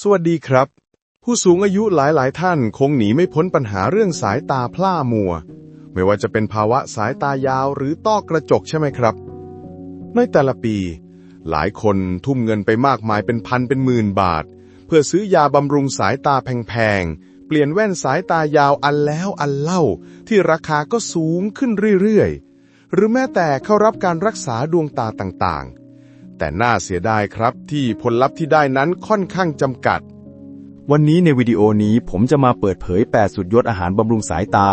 สวัสดีครับ ผู้สูงอายุหลายๆ ท่านคงหนีไม่พ้นปัญหาเรื่องสายตาพร่ามัว ไม่ว่าจะเป็นภาวะสายตายาวหรือต้อกระจกใช่ไหมครับ ในแต่ละปี หลายคนทุ่มเงินไปมากมายเป็นพันเป็นหมื่นบาท เพื่อซื้อยาบำรุงสายตาแพงๆ เปลี่ยนแว่นสายตายาวอันแล้วอันเล่า ที่ราคาก็สูงขึ้นเรื่อยๆ หรือแม้แต่เข้ารับการรักษาดวงตาต่างๆ แต่น่าเสียดายครับที่ผลลัพธ์ที่ได้นั้นค่อนข้างจำกัด วันนี้ในวิดีโอนี้ผมจะมาเปิดเผย 8 สุดยอดอาหารบำรุงสายตา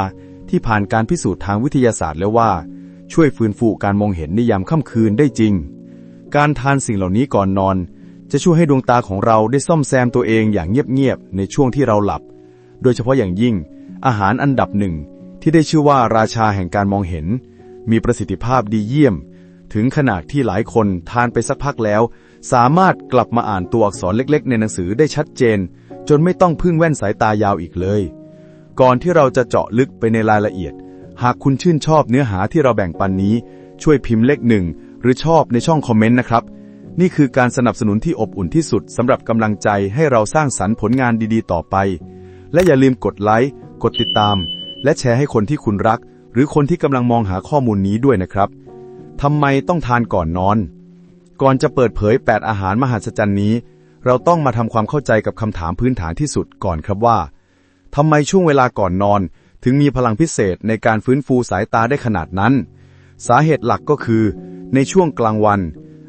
ที่ผ่านการพิสูจน์ทางวิทยาศาสตร์แล้วว่า ช่วยฟื้นฟูการมองเห็นในยามค่ำคืนได้จริง การทานสิ่งเหล่านี้ก่อนนอน จะช่วยให้ดวงตาของเราได้ซ่อมแซมตัวเองอย่างเงียบๆในช่วงที่เราหลับ โดยเฉพาะอย่างยิ่ง อาหารอันดับหนึ่งที่ได้ชื่อว่าราชาแห่งการมองเห็น มีประสิทธิภาพดีเยี่ยม ถึงขนาดที่หลายคนทานไปสักพักแล้ว สามารถกลับมาอ่านตัวอักษรเล็กๆ ในหนังสือได้ชัดเจน จนไม่ต้องพึ่งแว่นสายตายาวอีกเลย ก่อนที่เราจะเจาะลึกไปในรายละเอียด หากคุณชื่นชอบเนื้อหาที่เราแบ่งปันนี้ ช่วยพิมพ์เลขหนึ่งหรือชอบในช่องคอมเมนต์นะครับ นี่คือการสนับสนุนที่อบอุ่นที่สุดสำหรับกำลังใจให้เราสร้างสรรค์ผลงานดีๆ ต่อไป และอย่าลืมกดไลค์กดติดตาม และแชร์ให้คนที่คุณรัก หรือคนที่กำลังมองหาข้อมูลนี้ด้วยนะครับ ทำไมต้องทานก่อนนอน ก่อนจะเปิดเผย 8 อาหารมหัศจรรย์นี้ เราต้องมาทำความเข้าใจกับคำถามพื้นฐานที่สุดก่อนครับว่าทำไมช่วงเวลาก่อนนอน ถึงมีพลังพิเศษในการฟื้นฟูสายตาได้ขนาดนั้น สาเหตุหลักก็คือ ในช่วงกลางวัน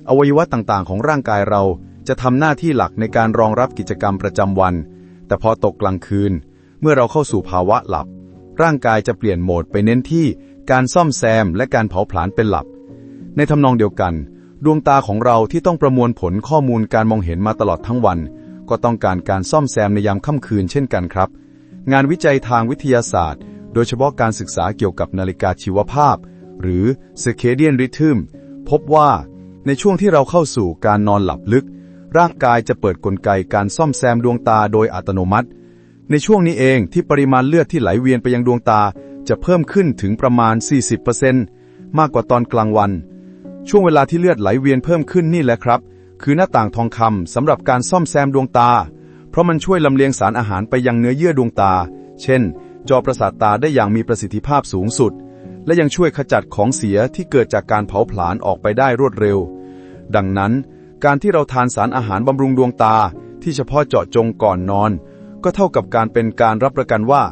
อวัยวะต่างๆ ของร่างกายเราจะทำหน้าที่หลักในการรองรับกิจกรรมประจำวัน แต่พอตกกลางคืน เมื่อเราเข้าสู่ภาวะหลับ ร่างกายจะเปลี่ยนโหมดไปเน้นที่การซ่อมแซมและการเผาผลาญเป็นหลัก ในทำนองเดียวกัน ดวงตาของเราที่ต้องประมวลผลข้อมูลการมองเห็นมาตลอดทั้งวัน ก็ต้องการการซ่อมแซมในยามค่ำคืนเช่นกันครับ งานวิจัยทางวิทยาศาสตร์ โดยเฉพาะการศึกษาเกี่ยวกับนาฬิกาชีวภาพ หรือ circadian rhythm พบว่าในช่วงที่เราเข้าสู่การนอนหลับลึก ร่างกายจะเปิดกลไกการซ่อมแซมดวงตาโดยอัตโนมัติ ในช่วงนี้เองที่ปริมาณเลือดที่ไหลเวียนไปยังดวงตาจะเพิ่มขึ้นถึงประมาณ 40%มากกว่าตอนกลางวัน ช่วงเวลาที่เลือดไหลเวียนเพิ่มขึ้นนี่แหละครับ คือหน้าต่างทองคำสำหรับการซ่อมแซมดวงตา เพราะมันช่วยลำเลียงสารอาหารไปยังเนื้อเยื่อดวงตา เช่น จอประสาทตาได้อย่างมีประสิทธิภาพสูงสุด และยังช่วยขจัดของเสียที่เกิดจากการเผาผลาญออกไปได้รวดเร็ว ดังนั้น การที่เราทานสารอาหารบำรุงดวงตา ที่เฉพาะเจาะจงก่อนนอน ก็เท่ากับการเป็นการรับประกันว่า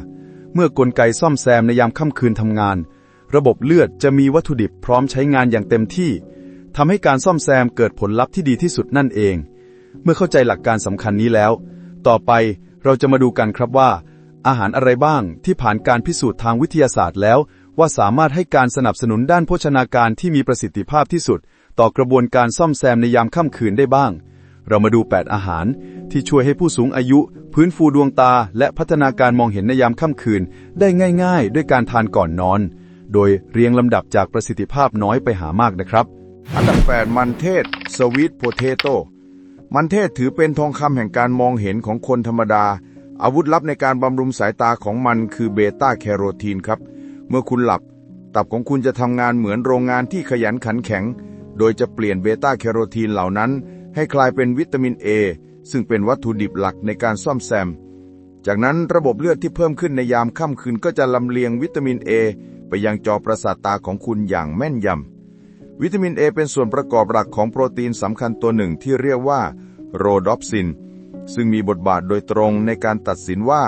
เมื่อกลไกซ่อมแซมในยามค่ำคืนทำงาน ระบบเลือดจะมีวัตถุดิบพร้อมใช้งานอย่างเต็มที่ทำให้การซ่อมแซมเกิดผลลัพธ์ที่ดีที่สุดนั่นเอง เมื่อเข้าใจหลักการสำคัญนี้แล้ว ต่อไปเราจะมาดูกันครับว่า อาหารอะไรบ้างที่ผ่านการพิสูจน์ทางวิทยาศาสตร์แล้ว ว่าสามารถให้การสนับสนุนด้านโภชนาการที่มีประสิทธิภาพที่สุด ต่อกระบวนการซ่อมแซมในยามค่ำคืนได้บ้าง เรามาดู 8 อาหาร ที่ช่วยให้ผู้สูงอายุ พื้นฟูดวงตา และพัฒนาการมองเห็นในยามค่ำคืน ได้ง่าย ๆ ด้วยการทานก่อนนอน โดยเรียงลำดับจากประสิทธิภาพน้อยไปหามากนะครับ อันดับ8มันเทศสวีทโพเทโต้มันเทศถือเป็นทองคำแห่งการมองเห็นของคนธรรมดา อาวุธลับในการบำรุงสายตาของมันคือเบต้าแคโรทีนครับ เมื่อคุณหลับ ตับของคุณจะทำงานเหมือนโรงงานที่ขยันขันแข็ง โดยจะเปลี่ยนเบต้าแคโรทีนเหล่านั้น ให้กลายเป็นวิตามินเอซึ่งเป็นวัตถุดิบหลักในการซ่อมแซม จากนั้นระบบเลือดที่เพิ่มขึ้นในยามค่ำคืนก็จะลำเลียงวิตามินเอ ไปยังจอประสาทตาของคุณอย่างแม่นยำ วิตามินเอเป็นส่วนประกอบหลักของโปรตีนสำคัญตัวหนึ่งที่เรียกว่าโรดอปซิน ซึ่งมีบทบาทโดยตรงในการตัดสินว่า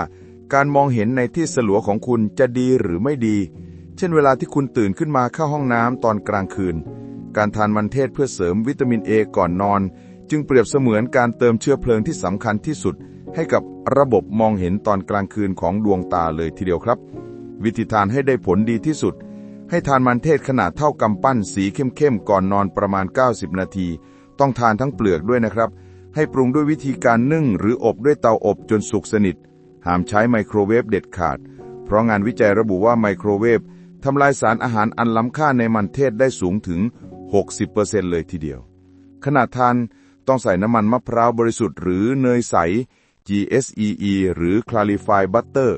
การมองเห็นในที่สลัวของคุณจะดีหรือไม่ดี เช่นเวลาที่คุณตื่นขึ้นมาเข้าห้องน้ำตอนกลางคืน การทานมันเทศเพื่อเสริมวิตามินเอก่อนนอน จึงเปรียบเสมือนการเติมเชื้อเพลิงที่สำคัญที่สุดให้กับระบบมองเห็นตอนกลางคืนของดวงตาเลยทีเดียวครับ วิธีทานให้ได้ผลดีที่สุด ให้ทานมันเทศขนาดเท่ากำปั้นสีเข้มๆก่อนนอนประมาณ 90 นาที ต้องทานทั้งเปลือกด้วยนะครับ ให้ปรุงด้วยวิธีการนึ่งหรืออบด้วยเตาอบจนสุกสนิท ห้ามใช้ไมโครเวฟเด็ดขาด เพราะงานวิจัยระบุว่าไมโครเวฟทำลายสารอาหารอันล้ำค่าในมันเทศได้สูงถึง 60%เลยทีเดียว ขณะทานต้องใส่น้ำมันมะพร้าวบริสุทธิ์หรือเนยใส GSEE หรือ Clarified Butter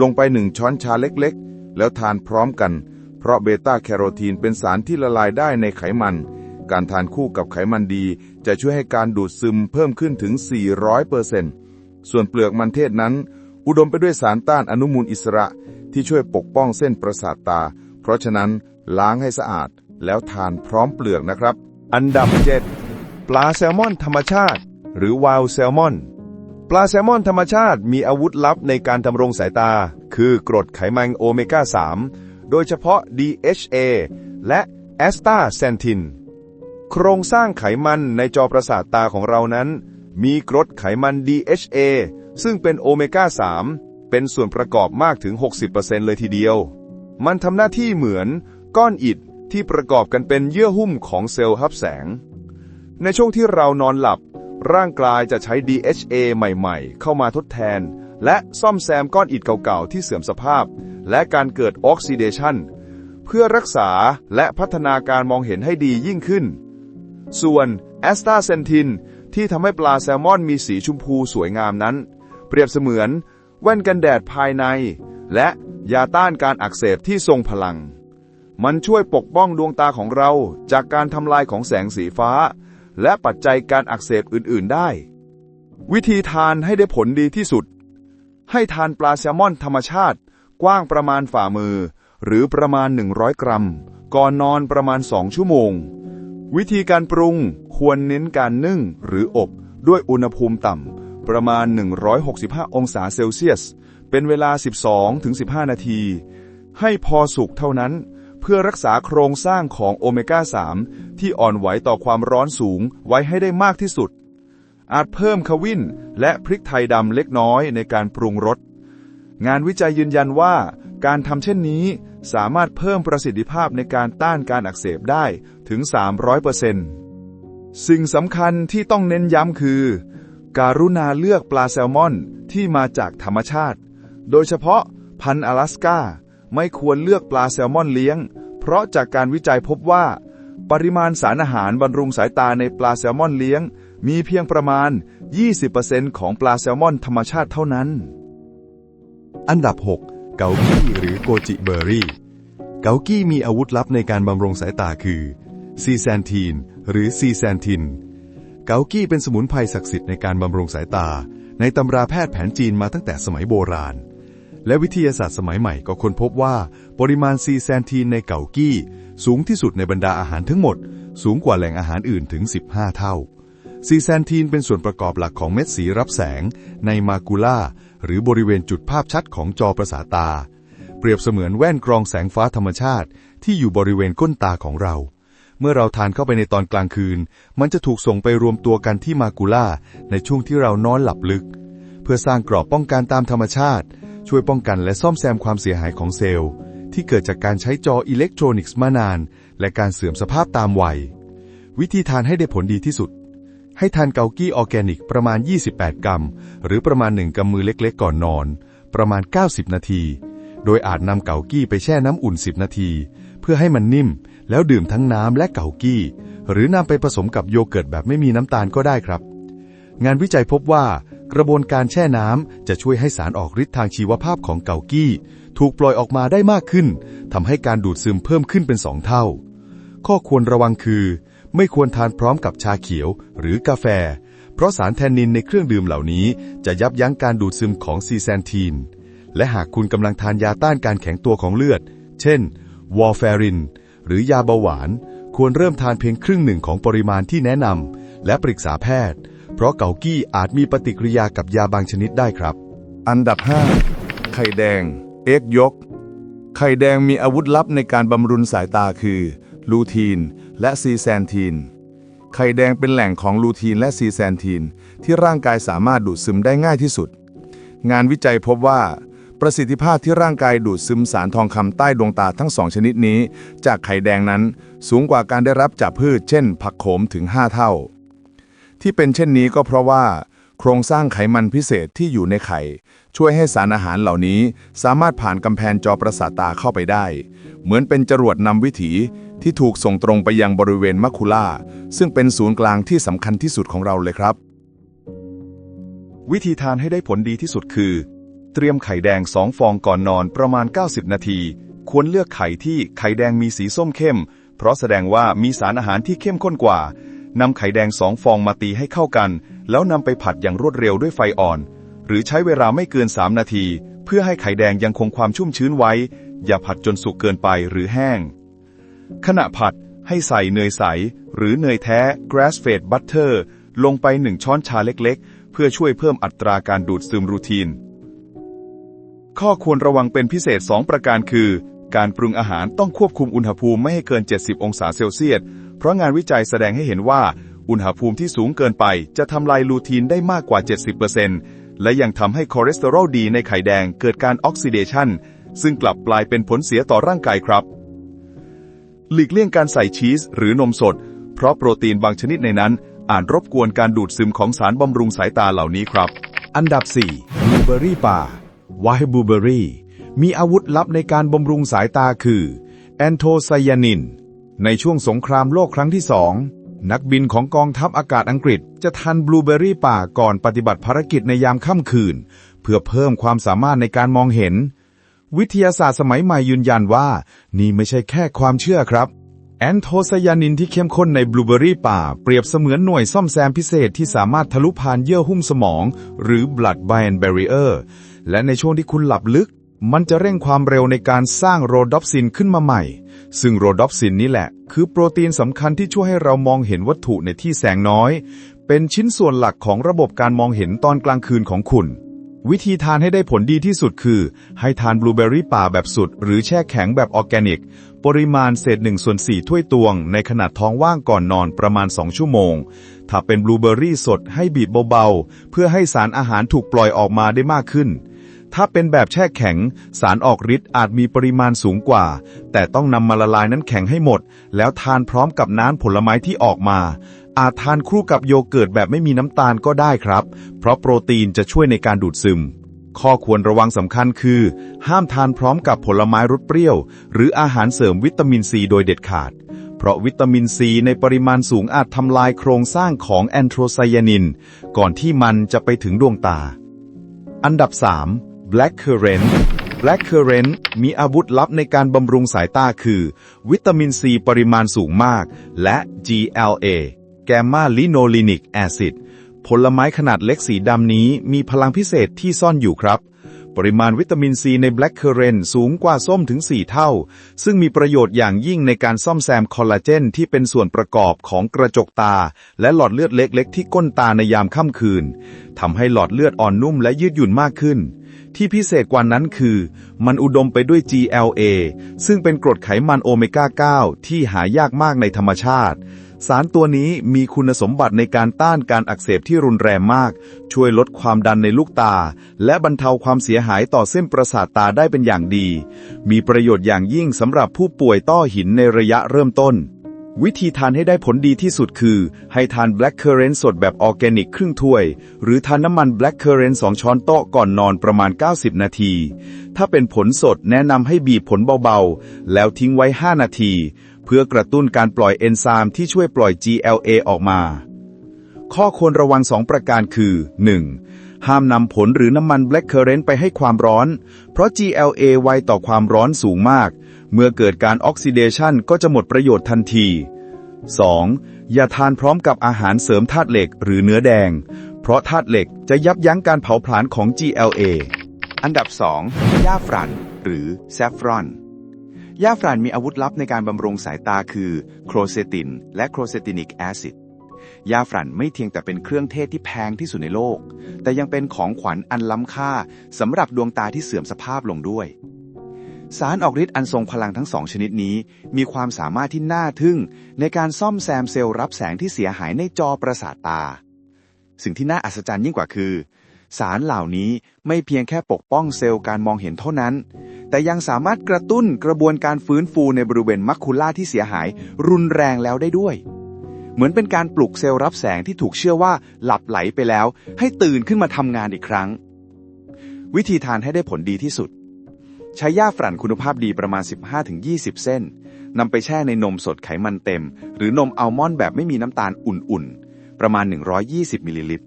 ลงไปหนึ่งช้อนชาเล็กๆ แล้วทานพร้อมกัน เพราะเบต้าแคโรทีนเป็นสารที่ละลายได้ในไขมัน การทานคู่กับไขมันดี จะช่วยให้การดูดซึมเพิ่มขึ้นถึง 400%ส่วนเปลือกมันเทศนั้น อุดมไปด้วยสารต้านอนุมูลอิสระที่ช่วยปกป้องเส้นประสาทตา เพราะฉะนั้นล้างให้สะอาดแล้วทานพร้อมเปลือกนะครับ อันดับ 7 ปลาแซลมอนธรรมชาติ หรือวาลแซลมอน ปลาแซลมอนธรรมชาติมีอาวุธลับในการทำรงสายตา คือกรดไขมันโอเมก้า 3 โดยเฉพาะ DHA และแอสตาเซนทิน โครงสร้างไขมันในจอประสาทตาของเรานั้น มีกรดไขมัน DHA ซึ่งเป็นโอเมก้า 3 เป็นส่วนประกอบมากถึง 60%เลยทีเดียว มันทำหน้าที่เหมือนก้อนอิฐที่ประกอบกันเป็นเยื่อหุ้มของเซลล์ฮับแสง ในช่วงที่เรานอนหลับ ร่างกายจะใช้ DHA ใหม่ๆ เข้ามาทดแทน และซ่อมแซมก้อนอิฐเก่าๆ ที่เสื่อมสภาพ และการเกิดออกซิเดชันเพื่อรักษาและพัฒนาการมองเห็นให้ดียิ่งขึ้น ส่วนแอสตาเซนทินที่ทำให้ปลาแซลมอนมีสีชมพูสวยงามนั้น เปรียบเสมือน แว่นกันแดดภายใน และยาต้านการอักเสบที่ทรงพลัง มันช่วยปกป้องดวงตาของเราจากการทำลายของแสงสีฟ้า และปัจจัยการอักเสบอื่นๆได้ วิธีทานให้ได้ผลดีที่สุด ให้ทานปลาแซลมอนธรรมชาติ กว้างประมาณฝ่ามือ หรือประมาณ 100 กรัม ก่อนนอนประมาณ 2 ชั่วโมง วิธีการปรุงควรเน้นการนึ่งหรืออบด้วยอุณหภูมิต่ำ ประมาณ 165 องศาเซลเซียส เป็นเวลา 12-15 นาที ให้พอสุกเท่านั้น เพื่อรักษาโครงสร้างของโอเมก้า 3 ที่อ่อนไหวต่อความร้อนสูงไว้ให้ได้มากที่สุด อาจเพิ่มขวิ้นและพริกไทยดำเล็กน้อยในการปรุงรส งานวิจัยยืนยันว่า การทำเช่นนี้สามารถเพิ่มประสิทธิภาพในการต้านการอักเสบได้ถึง 300%สิ่งสำคัญที่ต้องเน้นย้ำคือ การุณาเลือกปลาแซลมอนที่มาจากธรรมชาติ โดยเฉพาะพันธุ์阿拉สกา ไม่ควรเลือกปลาแซลมอนเลี้ยง เพราะจากการวิจัยพบว่า ปริมาณสารอาหารบำรุงสายตาในปลาแซลมอนเลี้ยง มีเพียงประมาณ 20%ของปลาแซลมอนธรรมชาติเท่านั้น อันดับ 6 เกากี้หรือโกจิเบอร์รี่ เกากี้มีอาวุธลับในการบำรุงสายตาคือซีแซนทีนหรือซีแซนทิน เกากี้เป็นสมุนไพรศักดิ์สิทธิ์ในการบำรุงสายตา ในตำราแพทย์แผนจีนมาตั้งแต่สมัยโบราณ และวิทยาศาสตร์สมัยใหม่ก็ค้นพบว่า ปริมาณซีแซนทีนในเกากี้ สูงที่สุดในบรรดาอาหารทั้งหมด สูงกว่าแหล่งอาหารอื่นถึง 15 เท่า ซีแซนทีนเป็นส่วนประกอบหลักของเม็ดสีรับแสง ในมากูล่า หรือบริเวณจุดภาพชัดของจอประสาตา เปรียบเสมือนแว่นกรองแสงฟ้าธรรมชาติ ที่อยู่บริเวณก้นตาของเราเมื่อเราทานเข้าไปในตอนกลางคืน มันจะถูกส่งไปรวมตัวกันที่มากูล่าในช่วงที่เรานอนหลับลึก เพื่อสร้างกรอบป้องกันตามธรรมชาติ ช่วยป้องกันและซ่อมแซมความเสียหายของเซลล์ ที่เกิดจากการใช้จออิเล็กทรอนิกส์มานาน และการเสื่อมสภาพตามวัย วิธีทานให้ได้ผลดีที่สุด ให้ทานเกากี้ออร์แกนิกประมาณ 28 กรัม หรือประมาณ 1กำมือเล็กๆ ก่อนนอน ประมาณ 90 นาที โดยอาจนำเกากี้ไปแช่น้ำอุ่น 10 นาที เพื่อให้มันนิ่ม แล้วดื่มทั้งน้ำและเกากี้ หรือนำไปผสมกับโยเกิร์ตแบบไม่มีน้ำตาลก็ได้ครับงานวิจัยพบว่า กระบวนการแช่น้ำจะช่วยให้สารออกฤทธิ์ทางชีวภาพของเกากี้ ถูกปล่อยออกมาได้มากขึ้นทำให้การดูดซึมเพิ่มขึ้นเป็น2เท่า ข้อควรระวังคือ ไม่ควรทานพร้อมกับชาเขียวหรือกาแฟ เพราะสารแทนนินในเครื่องดื่มเหล่านี้ จะยับยั้งการดูดซึมของซีแซนทีน และหากคุณกำลังทานยาต้านการแข็งตัวของเลือด เช่น วอร์แฟริน หรือยาเบาหวาน ควรเริ่มทานเพียงครึ่งหนึ่งของปริมาณที่แนะนำและปรึกษาแพทย์ เพราะเกากี้อาจมีปฏิกิริยากับยาบางชนิดได้ครับ อันดับ 5 ไข่แดง เอ็กยก ไข่แดงมีอาวุธลับในการบำรุงสายตาคือ ลูทีน และซีแซนทีน ไข่แดงเป็นแหล่งของลูทีนและซีแซนทีน ที่ร่างกายสามารถดูดซึมได้ง่ายที่สุด งานวิจัยพบว่าประสิทธิภาพที่ร่างกายดูดซึมสารทองคำใต้ดวงตาทั้งสองชนิดนี้ จากไข่แดงนั้นสูงกว่าการได้รับจากพืช เช่น ผักโขมถึง 5 เท่า ที่เป็นเช่นนี้ก็เพราะว่า โครงสร้างไขมันพิเศษที่อยู่ในไข่ ช่วยให้สารอาหารเหล่านี้สามารถผ่านกำแพงจอประสาทตาเข้าไปได้ เหมือนเป็นจรวดนำวิถีที่ถูกส่งตรงไปยังบริเวณมัคคุล่า ซึ่งเป็นศูนย์กลางที่สำคัญที่สุดของเราเลยครับ วิธีทานให้ได้ผลดีที่สุดคือ เตรียมไข่แดง2ฟองก่อนนอนประมาณ 90 นาที ควรเลือกไข่ที่ไข่แดงมีสีส้มเข้ม เพราะแสดงว่ามีสารอาหารที่เข้มข้นกว่า นำไข่แดง2ฟองมาตีให้เข้ากัน แล้วนำไปผัดอย่างรวดเร็วด้วยไฟอ่อน หรือใช้เวลาไม่เกิน 3 นาที เพื่อให้ไข่แดงยังคงความชุ่มชื้นไว้ อย่าผัดจนสุกเกินไปหรือแห้ง ขณะผัดให้ใส่เนยใส หรือเนยแท้ grass fed butter ลงไป1ช้อนชาเล็กๆ เพื่อช่วยเพิ่มอัตราการดูดซึมรูทีน ข้อควรระวังเป็นพิเศษ 2 ประการคือ การปรุงอาหารต้องควบคุมอุณหภูมิไม่ให้เกิน 70 องศาเซลเซียส เพราะงานวิจัยแสดงให้เห็นว่า อุณหภูมิที่สูงเกินไป จะทำลายลูทีนได้มากกว่า 70%และยังทำให้คอเลสเตอรอลดีในไข่แดงเกิดการออกซิเดชันซึ่งกลับกลายเป็นผลเสียต่อร่างกายครับ หลีกเลี่ยงการใส่ชีสหรือนมสด เพราะโปรตีนบางชนิดในนั้นอาจรบกวนการดูดซึมของสารบำรุงสายตาเหล่านี้ครับ อันดับ4บลูเบอรี่ป่าไวท์บลูเบอรี่มีอาวุธลับในการบำรุงสายตาคือ แอนโทไซยานิน ในช่วงสงครามโลกครั้งที่สองนักบินของกองทัพอากาศอังกฤษ จะทันบลูเบอรี่ป่าก่อนปฏิบัติภารกิจในยามค่ำคืน เพื่อเพิ่มความสามารถในการมองเห็น วิทยาศาสตร์สมัยใหม่ยืนยันว่า นี่ไม่ใช่แค่ความเชื่อครับ แอนโทไซยานินที่เข้มข้นในบลูเบอรี่ป่า เปรียบเสมือนหน่วยซ่อมแซมพิเศษที่สามารถทะลุผ่านเยื่อหุ้มสมอง หรือ blood brain barrier และในช่วงที่คุณหลับลึก มันจะเร่งความเร็วในการสร้างโรดอปซินขึ้นมาใหม่ ซึ่งโรดอปซินนี่แหละ คือโปรตีนสำคัญที่ช่วยให้เรามองเห็นวัตถุในที่แสงน้อย เป็นชิ้นส่วนหลักของระบบการมองเห็นตอนกลางคืนของคุณ วิธีทานให้ได้ผลดีที่สุดคือ ให้ทานบลูเบอรี่ป่าแบบสุด หรือแช่แข็งแบบออร์แกนิก ปริมาณเศษ1ส่วน4ถ้วยตวง ในขนาดท้องว่างก่อนนอนประมาณ 2 ชั่วโมง ถ้าเป็นบลูเบอรี่สดให้บีบเบาๆ เพื่อให้สารอาหารถูกปล่อยออกมาได้มากขึ้น ถ้าเป็นแบบแช่แข็ง สารออกฤทธิ์อาจมีปริมาณสูงกว่า แต่ต้องนำมาละลายน้ำแข็งให้หมด แล้วทานพร้อมกับน้ำผลไม้ที่ออกมา อาจทานคู่กับโยเกิร์ตแบบไม่มีน้ำตาลก็ได้ครับ เพราะโปรตีนจะช่วยในการดูดซึม ข้อควรระวังสำคัญคือ ห้ามทานพร้อมกับผลไม้รสเปรี้ยว หรืออาหารเสริมวิตามินซีโดยเด็ดขาดเพราะวิตามินซีในปริมาณสูงอาจทำลายโครงสร้างของแอนโทไซยานิน ก่อนที่มันจะไปถึงดวงตา อันดับ 3 Black Currant Black Currant มีอาวุธลับในการบำรุงสายตาคือ วิตามินซีปริมาณสูงมาก และ GLA แกมมาลิโนลินิกแอซิดผลไม้ขนาดเล็กสีดำนี้มีพลังพิเศษที่ซ่อนอยู่ครับ ปริมาณวิตามินซีใน Black Currant สูงกว่าส้มถึง 4 เท่า ซึ่งมีประโยชน์อย่างยิ่งในการซ่อมแซมคอลลาเจนที่เป็นส่วนประกอบของกระจกตา และหลอดเลือดเล็กๆ ที่ก้นตาในยามค่ำคืนทำให้หลอดเลือดอ่อนนุ่มและยืดหยุ่นมากขึ้น ที่พิเศษกว่านั้นคือ มันอุดมไปด้วย GLA ซึ่งเป็นกรดไขมันโอเมก้า 9 ที่หายากมากในธรรมชาติ สารตัวนี้มีคุณสมบัติในการต้านการอักเสบที่รุนแรงมาก ช่วยลดความดันในลูกตา และบรรเทาความเสียหายต่อเส้นประสาทตาได้เป็นอย่างดี มีประโยชน์อย่างยิ่งสำหรับผู้ป่วยต้อหินในระยะเริ่มต้น วิธีทานให้ได้ผลดีที่สุดคือ ให้ทาน black currant สดแบบออร์แกนิกครึ่งถ้วย หรือทานน้ำมัน black currant 2 ช้อนโต๊ะก่อนนอนประมาณ 90 นาที ถ้าเป็นผลสดแนะนำให้บีบผลเบาๆ แล้วทิ้งไว้ 5 นาที เพื่อกระตุ้นการปล่อยเอนไซม์ที่ช่วยปล่อย GLA ออกมา ข้อควรระวัง 2 ประการคือ 1. ห้ามนำผลหรือน้ำมัน black currant ไปให้ความร้อน เพราะ GLA ไวต่อความร้อนสูงมาก เมื่อเกิดการออกซิเดชันก็จะหมดประโยชน์ทันที 2. อย่าทานพร้อมกับอาหารเสริมธาตุเหล็กหรือเนื้อแดง เพราะธาตุเหล็กจะยับยั้งการเผาผลาญของ GLA อันดับ 2. ย่าฟรันหรือแซฟรอนย่าฟรันมีอาวุธลับในการบำรุงสายตาคือโครเซตินและโครเซตินิกแอซิด ยาฟรันไม่เพียงแต่เป็นเครื่องเทศที่แพงที่สุดในโลก แต่ยังเป็นของขวัญอันล้ำค่าสำหรับดวงตาที่เสื่อมสภาพลงด้วย สารออกฤทธิ์อันทรงพลังทั้งสองชนิดนี้ มีความสามารถที่น่าทึ่ง ในการซ่อมแซมเซลล์รับแสงที่เสียหายในจอประสาทตา สิ่งที่น่าอัศจรรย์ยิ่งกว่าคือ สารเหล่านี้ไม่เพียงแค่ปกป้องเซลล์การมองเห็นเท่านั้น แต่ยังสามารถกระตุ้นกระบวนการฟื้นฟูในบริเวณมัคคุล่าที่เสียหายรุนแรงแล้วได้ด้วย เหมือนเป็นการปลุกเซลล์รับแสงที่ถูกเชื่อว่าหลับไหลไปแล้ว ให้ตื่นขึ้นมาทำงานอีกครั้ง วิธีทานให้ได้ผลดีที่สุด ใช้ย่าฝรั่นคุณภาพดีประมาณ 15-20 เส้นนำไปแช่ในนมสดไขมันเต็ม หรือนมอัลมอนด์แบบไม่มีน้ำตาลอุ่นๆ ประมาณ 120 มิลลิลิตร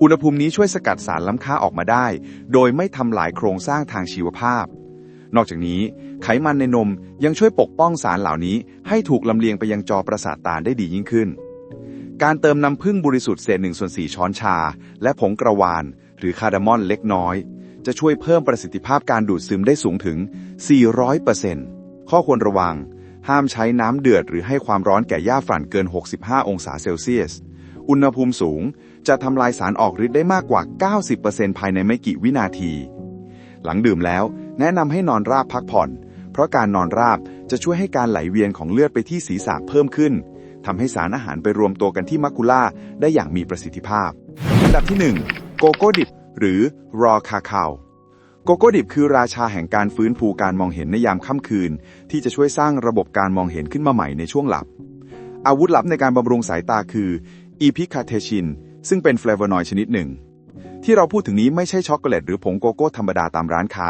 อุณหภูมินี้ช่วยสกัดสารล้ำค่าออกมาได้ โดยไม่ทำลายโครงสร้างทางชีวภาพ นอกจากนี้ไขมันในนมยังช่วยปกป้องสารเหล่านี้ให้ถูกลำเลียงไปยังจอประสาทตาได้ดียิ่งขึ้น การเติมน้ำผึ้งบริสุทธิ์เศษหนึ่งส่วนสี่ช้อนชา และผงกระวาน หรือคาร์ดามอนเล็กน้อย จะช่วยเพิ่มประสิทธิภาพการดูดซึมได้สูงถึง 400%ข้อควรระวัง ห้ามใช้น้ำเดือดหรือให้ความร้อนแก่หญ้าฝรั่นเกิน 65 องศาเซลเซียส อุณหภูมิสูงจะทำลายสารออกฤทธิ์ได้มากกว่า 90%ภายในไม่กี่วินาที หลังดื่มแล้ว แนะนำให้นอนราบพักผ่อน เพราะการนอนราบจะช่วยให้การไหลเวียนของเลือดไปที่ศีรษะเพิ่มขึ้นทำให้สารอาหารไปรวมตัวกันที่มักคุล่าได้อย่างมีประสิทธิภาพอันดับที่ 1 โกโก้ดิบ หรือ raw cacao โกโก้ดิบคือราชาแห่งการฟื้นฟูการมองเห็นในยามค่ำคืน ที่จะช่วยสร้างระบบการมองเห็นขึ้นมาใหม่ในช่วงหลับ อาวุธลับในการบำรุงสายตาคืออีพิคาเทชิน ซึ่งเป็นเฟลาโวนอยด์ชนิดหนึ่ง ที่เราพูดถึงนี้ไม่ใช่ช็อกโกแลตหรือผงโกโก้ธรรมดาตามร้านค้า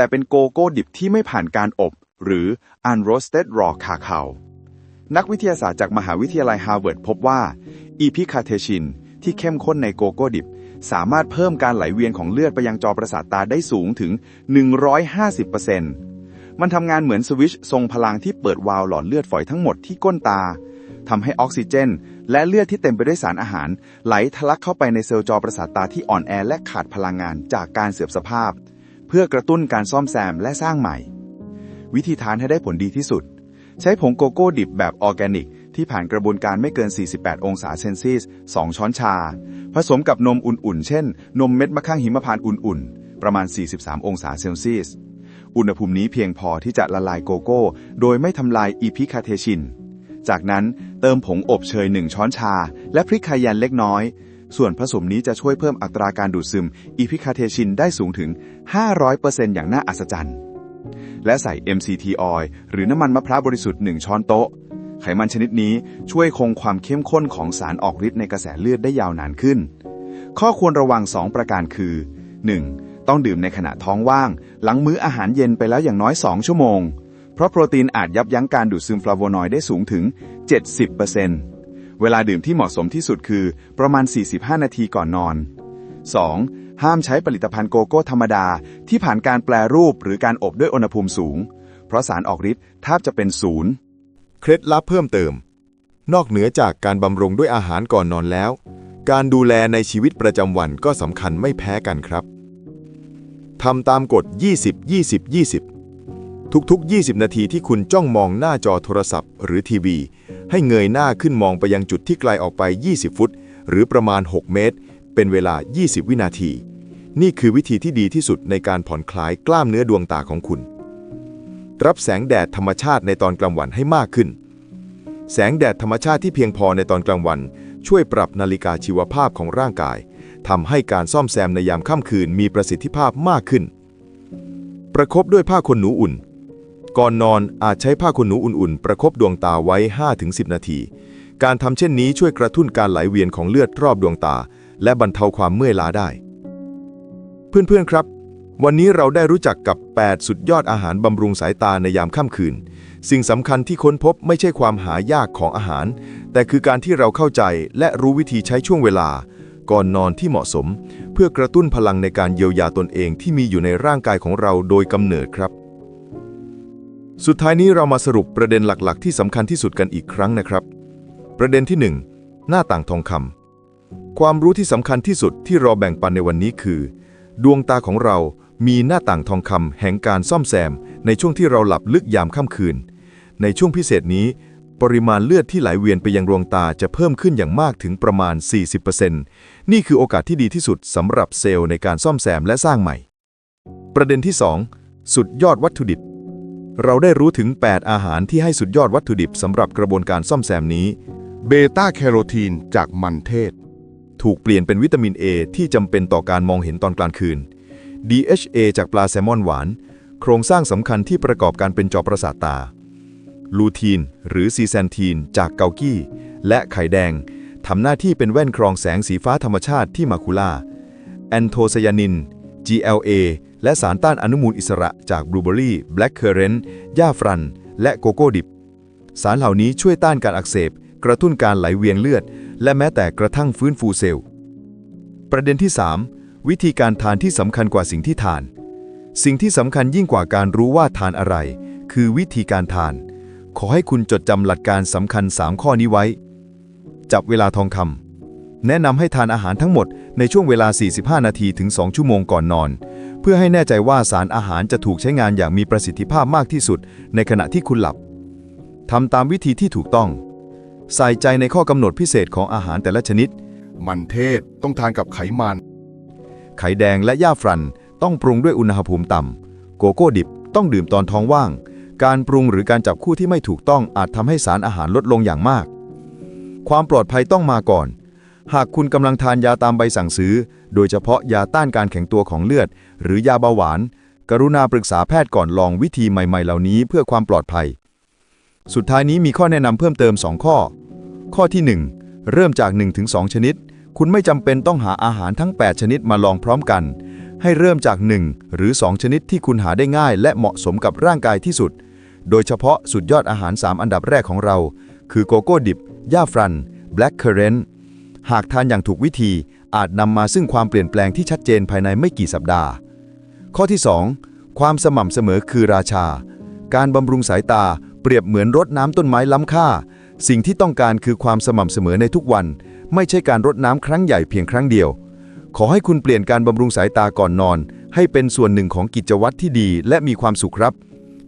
แต่เป็นโกโก้ดิบที่ไม่ผ่านการอบ หรือ unroasted raw cacao นักวิทยาศาสตร์จากมหาวิทยาลัยฮาร์วาร์ดพบว่า อีพิคาเทชิน ที่เข้มข้นในโกโก้ดิบ สามารถเพิ่มการไหลเวียนของเลือดไปยังจอประสาทตาได้สูงถึง 150%มันทำงานเหมือนสวิตช์ทรงพลังที่เปิดวาล์วหลอดเลือดฝอยทั้งหมดที่ก้นตาทำให้ออกซิเจน และเลือดที่เต็มไปด้วยสารอาหาร ไหลทะลักเข้าไปในเซลล์จอประสาทตาที่อ่อนแอและขาดพลังงานจากการเสื่อมสภาพ เพื่อกระตุ้นการซ่อมแซมและสร้างใหม่ วิธีทานให้ได้ผลดีที่สุด ใช้ผงโกโก้ดิบแบบออร์แกนิก ที่ผ่านกระบวนการไม่เกิน 48 องศาเซนเซียส2ช้อนชา ผสมกับนมอุ่นๆ เช่น นมเม็ดมะข้างหิมพานต์อุ่นๆ ประมาณ 43 องศาเซลเซียสอุณหภูมินี้เพียงพอที่จะละลายโกโก้ โดยไม่ทำลายอีพิคาเทชิน จากนั้นเติมผงอบเชย 1 ช้อนชา และพริกคายันเล็กน้อย ส่วนผสมนี้จะช่วยเพิ่มอัตราการดูดซึมอีพิคาเทชินได้สูงถึง 500%อย่างน่าอัศจรรย์ และใส่ MCT oil หรือน้ำมันมะพร้าวบริสุทธิ์ 1 ช้อนโต๊ะ ไขมันชนิดนี้ช่วยคงความเข้มข้นของสารออกฤทธิ์ในกระแสเลือดได้ยาวนานขึ้น ข้อควรระวัง 2 ประการคือ 1. ต้องดื่มในขณะท้องว่าง หลังมื้ออาหารเย็นไปแล้วอย่างน้อย 2 ชั่วโมง เพราะโปรตีนอาจยับยั้งการดูดซึมฟลาโวนอยด์ได้สูงถึง 70% เวลาดื่มที่เหมาะสมที่สุดคือประมาณ 45 นาทีก่อนนอน 2. ห้ามใช้ผลิตภัณฑ์โกโก้ธรรมดาที่ผ่านการแปลรูปหรือการอบด้วยอุณหภูมิสูง เพราะสารออกฤทธิ์แทบจะเป็นศูนย์เคล็ดลับเพิ่มเติม นอกเหนือจากการบำรุงด้วยอาหารก่อนนอนแล้ว การดูแลในชีวิตประจำวันก็สำคัญไม่แพ้กันครับทำตามกฎ 20 20 20 ทุกๆ 20 นาทีที่คุณจ้องมองหน้าจอโทรศัพท์ หรือทีวี ให้เงยหน้าขึ้นมองไปยังจุดที่ไกลออกไป 20 ฟุต หรือประมาณ 6 เมตร เป็นเวลา 20 วินาที นี่คือวิธีที่ดีที่สุดในการผ่อนคลายกล้ามเนื้อดวงตาของคุณ รับแสงแดดธรรมชาติในตอนกลางวันให้มากขึ้น แสงแดดธรรมชาติที่เพียงพอในตอนกลางวัน ช่วยปรับนาฬิกาชีวภาพของร่างกายทำให้การซ่อมแซมในยามค่ำคืนมีประสิทธิภาพมากขึ้น ประคบด้วยผ้าขนหนูอุ่น ก่อนนอนอาจใช้ผ้าขนหนูอุ่นๆ ประคบดวงตาไว้ 5-10 นาที การทำเช่นนี้ช่วยกระตุ้นการไหลเวียนของเลือดรอบดวงตา และบรรเทาความเมื่อยล้าได้ เพื่อนๆครับ วันนี้เราได้รู้จักกับ 8 สุดยอดอาหารบำรุงสายตาในยามค่ำคืน สิ่งสำคัญที่ค้นพบไม่ใช่ความหายากของอาหาร แต่คือการที่เราเข้าใจและรู้วิธีใช้ช่วงเวลา ก่อนนอนที่เหมาะสม เพื่อกระตุ้นพลังในการเยียวยาตนเองที่มีอยู่ในร่างกายของเราโดยกำเนิดครับ สุดท้ายนี้เรามาสรุปประเด็นหลักๆ ที่สำคัญที่สุดกันอีกครั้งนะครับ ประเด็นที่ 1 หน้าต่างทองคำความรู้ที่สำคัญที่สุดที่เราแบ่งปันในวันนี้คือ ดวงตาของเรามีหน้าต่างทองคำแห่งการซ่อมแซม ในช่วงที่เราหลับลึกยามค่ำคืน ในช่วงพิเศษนี้ ปริมาณเลือดที่ไหลเวียนไปยังดวงตาจะเพิ่มขึ้นอย่างมากถึงประมาณ 40%นี่คือโอกาสที่ดีที่สุดสำหรับเซลล์ในการซ่อมแซมและสร้างใหม่ ประเด็นที่ 2 สุดยอดวัตถุดิบ เราได้รู้ถึง 8 อาหารที่ให้สุดยอดวัตถุดิบสำหรับกระบวนการซ่อมแซมนี้ เบต้าแคโรทีนจากมันเทศ ถูกเปลี่ยนเป็นวิตามิน A ที่จำเป็นต่อการมองเห็นตอนกลางคืน DHA จากปลาแซลมอนหวาน โครงสร้างสำคัญที่ประกอบการเป็นจอประสาทตา ลูทีน หรือซีแซนทีน จากเกากี้ และไข่แดงทำหน้าที่เป็นแว่นครองแสงสีฟ้าธรรมชาติที่มาคูล่าแอนโทไซยานิน GLA และสารต้านอนุมูลอิสระจากบลูเบอรี่แบล็กเคอร์เรนต์ย่าฟรัน และโกโก้ดิบ สารเหล่านี้ช่วยต้านการอักเสบ กระตุ้นการไหลเวียนเลือด และแม้แต่กระทั่งฟื้นฟูเซลล์ ประเด็นที่ 3 วิธีการทานที่สำคัญกว่าสิ่งที่ทาน สิ่งที่สำคัญยิ่งกว่าการรู้ว่าทานอะไร คือวิธีการทาน ขอให้คุณจดจำหลักการสำคัญ 3 ข้อนี้ไว้ จับเวลาทองคแนะนำให้ทานอาหารทั้งหมดในช่วงเวลา 45 นาทีถึง 2 ชั่วโมงก่อนนอน เพื่อให้แน่ใจว่าสารอาหารจะถูกใช้งานอย่างมีประสิทธิภาพมากที่สุด ในขณะที่คุณหลับทำตามวิธีที่ถูกต้อง ใส่ใจในข้อกำหนดพิเศษของอาหารแต่ละชนิด มันเทศต้องทานกับไขมัน ไข่แดงและหญ้าฟรันต้องปรุงด้วยอุณหภูมิต่ำโกโก้ดิบต้องดื่มตอนท้องว่าง การปรุงหรือการจับคู่ที่ไม่ถูกต้องอาจทำให้สารอาหารลดลงอย่างมาก ความปลอดภัยต้องมาก่อน หากคุณกำลังทานยาตามใบสั่งซื้อ โดยเฉพาะยาต้านการแข็งตัวของเลือด หรือยาเบาหวาน กรุณาปรึกษาแพทย์ก่อนลองวิธีใหม่ๆ เหล่านี้เพื่อความปลอดภัย สุดท้ายนี้มีข้อแนะนำเพิ่มเติม 2 ข้อ ข้อที่ 1 เริ่มจาก 1-2 ชนิด คุณไม่จำเป็นต้องหาอาหารทั้ง 8 ชนิดมาลองพร้อมกัน ให้เริ่มจาก 1 หรือ 2 ชนิดที่คุณหาได้ง่าย และเหมาะสมกับร่างกายที่สุด โดยเฉพาะสุดยอดอาหาร 3 อันดับแรกของเรา คือโกโก้ดิบหญ้าฟรันแบล็กเคอร์เรนต์ หากทานอย่างถูกวิธีอาจนำมาซึ่งความเปลี่ยนแปลงที่ชัดเจนภายในไม่กี่สัปดาห์ ข้อที่ 2 ความสม่ำเสมอคือราชา การบำรุงสายตาเปรียบเหมือนรดน้ำต้นไม้ล้ำค่า สิ่งที่ต้องการคือความสม่ำเสมอในทุกวัน ไม่ใช่การรดน้ำครั้งใหญ่เพียงครั้งเดียว ขอให้คุณเปลี่ยนการบำรุงสายตาก่อนนอน ให้เป็นส่วนหนึ่งของกิจวัตรที่ดีและมีความสุขครับ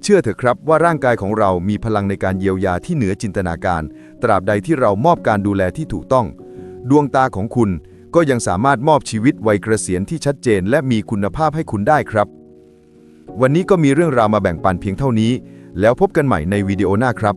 เชื่อเถอะครับว่าร่างกายของเรามีพลังในการเยียวยาที่เหนือจินตนาการ ตราบใดที่เรามอบการดูแลที่ถูกต้อง ดวงตาของคุณก็ยังสามารถมอบชีวิตวัยเกษียณที่ชัดเจน และมีคุณภาพให้คุณได้ครับ วันนี้ก็มีเรื่องราวมาแบ่งปันเพียงเท่านี้ แล้วพบกันใหม่ในวิดีโอหน้าครับ